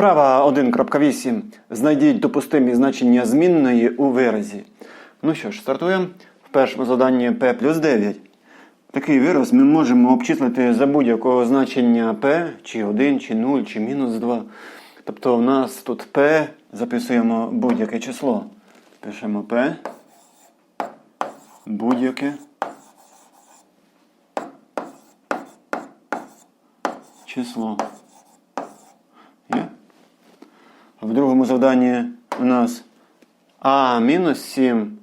Вправа 1.8. Знайдіть допустимі значення змінної у виразі. Ну що ж, стартуємо. В першому заданні p плюс 9. Такий вираз ми можемо обчислити за будь-якого значення p, чи 1, чи 0, чи мінус 2. Тобто у нас тут p, записуємо будь-яке число. Пишемо p, будь-яке число. В другому завданні у нас а мінус 7,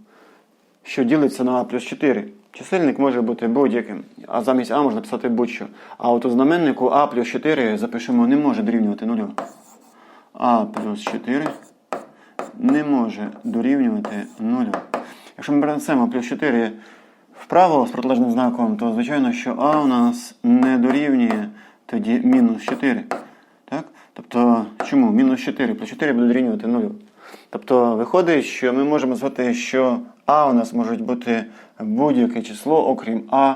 що ділиться на а плюс 4. Чисельник може бути будь-яким, а замість а можна писати будь-що. А от у знаменнику а плюс 4 запишемо не може дорівнювати нулю. а плюс 4 не може дорівнювати нулю. Якщо ми перенесемо плюс 4 вправо з протилежним знаком, то звичайно, що а у нас не дорівнює тоді мінус 4. Так? Тобто, чому? Мінус 4 плюс 4 буде дорівнювати 0. Тобто, виходить, що ми можемо сказати, що а у нас може бути будь-яке число, окрім а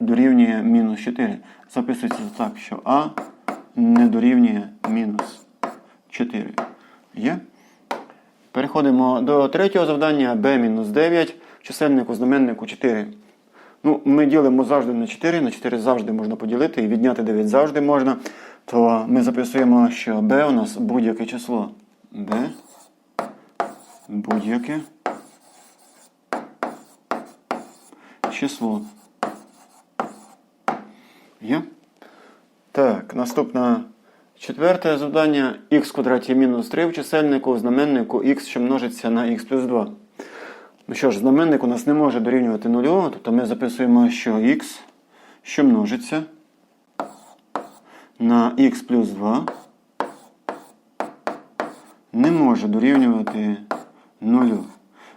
дорівнює мінус 4. Записується так, що а не дорівнює мінус 4. Є? Переходимо до третього завдання b-9, чисельнику знаменнику 4. Ну, Ми ділимо завжди на 4, на 4 завжди можна поділити і відняти 9 завжди можна. То ми записуємо, що b у нас будь-яке число. b будь-яке число. Є? Так, наступне четверте завдання х квадраті мінус 3 в чисельнику, в знаменнику х, що множиться на х плюс 2. Ну що ж, знаменник у нас не може дорівнювати нулю, тобто ми записуємо, що х, що множиться на х плюс 2, не може дорівнювати нулю.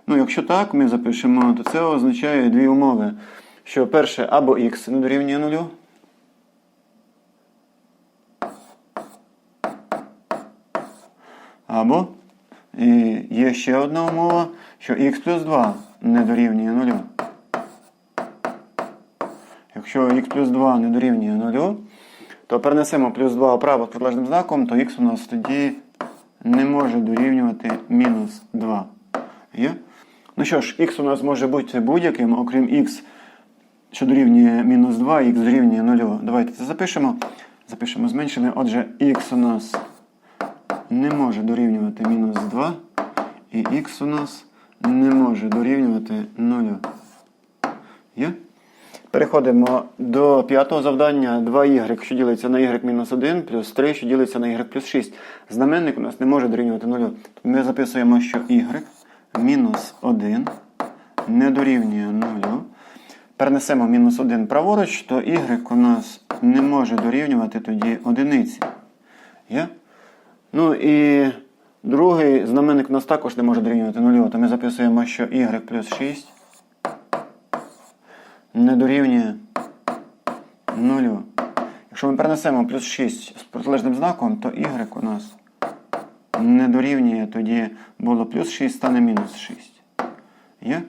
Ну, якщо так ми запишемо, то це означає дві умови. Що перше, або х не дорівнює нулю, або і є ще одна умова, що х плюс 2 не дорівнює нулю. Якщо х плюс 2 не дорівнює нулю, то перенесемо плюс 2 вправо з протилежним знаком, то х у нас тоді не може дорівнювати мінус 2. Є? Ну що ж, х у нас може бути будь-яким, окрім х, що дорівнює мінус 2, х дорівнює 0. Давайте це запишемо. Запишемо зменшене. Отже, х у нас не може дорівнювати мінус 2, і х у нас не може дорівнювати 0. Є? Переходимо до п'ятого завдання 2y, що ділиться на y-1, плюс 3, що ділиться на y плюс 6. Знаменник у нас не може дорівнювати 0. Ми записуємо, що y мінус 1 не дорівнює 0. Перенесемо мінус 1 праворуч, то y у нас не може дорівнювати тоді одиниці. Є? Ну і другий знаменник у нас також не може дорівнювати 0. То ми записуємо, що y плюс 6 не дорівнює 0. Якщо ми перенесемо плюс 6 з протилежним знаком, то y у нас не дорівнює, тоді було плюс 6, стане мінус 6. Є?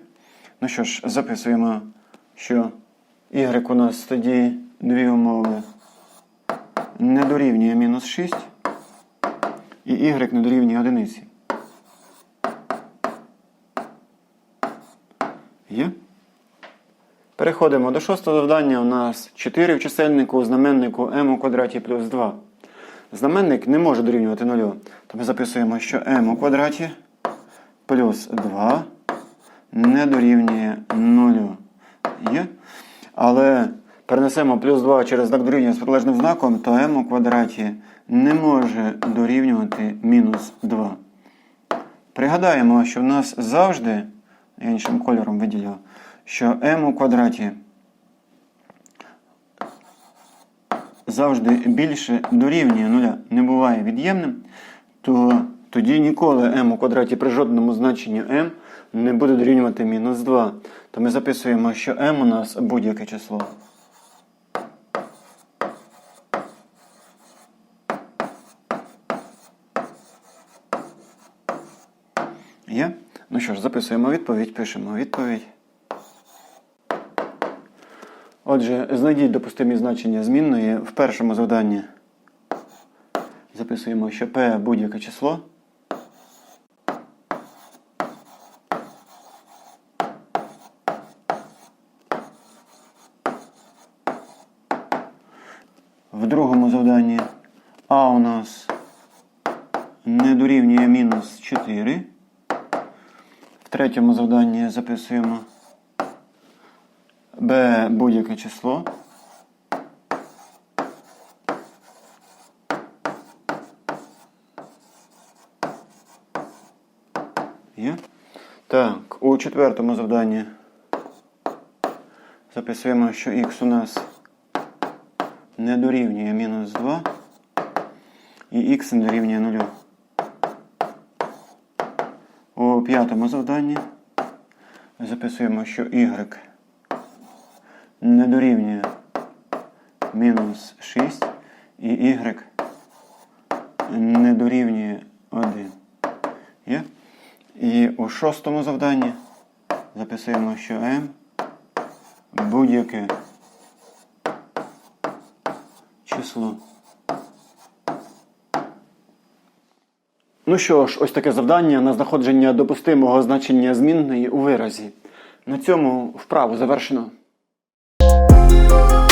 Ну що ж, записуємо, що y у нас тоді дві умови не дорівнює мінус 6 і y не дорівнює одиниці. Є? Переходимо до шостого завдання. У нас 4 в чисельнику, знаменнику m у квадраті плюс 2. Знаменник не може дорівнювати 0. То ми записуємо, що m у квадраті плюс 2 не дорівнює 0. Є? Але перенесемо плюс 2 через знак дорівнює з протилежним знаком, то m у квадраті не може дорівнювати мінус 2. Пригадаємо, що в нас завжди, я іншим кольором виділю, що m у квадраті завжди більше дорівнює нуля, не буває від'ємним, то тоді ніколи m у квадраті при жодному значенні m не буде дорівнювати мінус 2. То ми записуємо, що m у нас будь-яке число. Є? Ну що ж, записуємо відповідь, пишемо відповідь. Отже, знайдіть допустимі значення змінної в першому завданні. Записуємо, що P будь-яке число. В другому завданні А у нас не дорівнює мінус 4. В третьому завданні записуємо b будь-яке число. Є? Так, у четвертому завданні записуємо, що х у нас не дорівнює мінус 2 і х не дорівнює 0. У п'ятому завданні записуємо, що y не дорівнює мінус 6 і y не дорівнює 1. Є? І у шостому завданні записуємо, що m будь-яке число. Ну що ж, ось таке завдання на знаходження допустимого значення змінної у виразі. На цьому вправу завершено. Música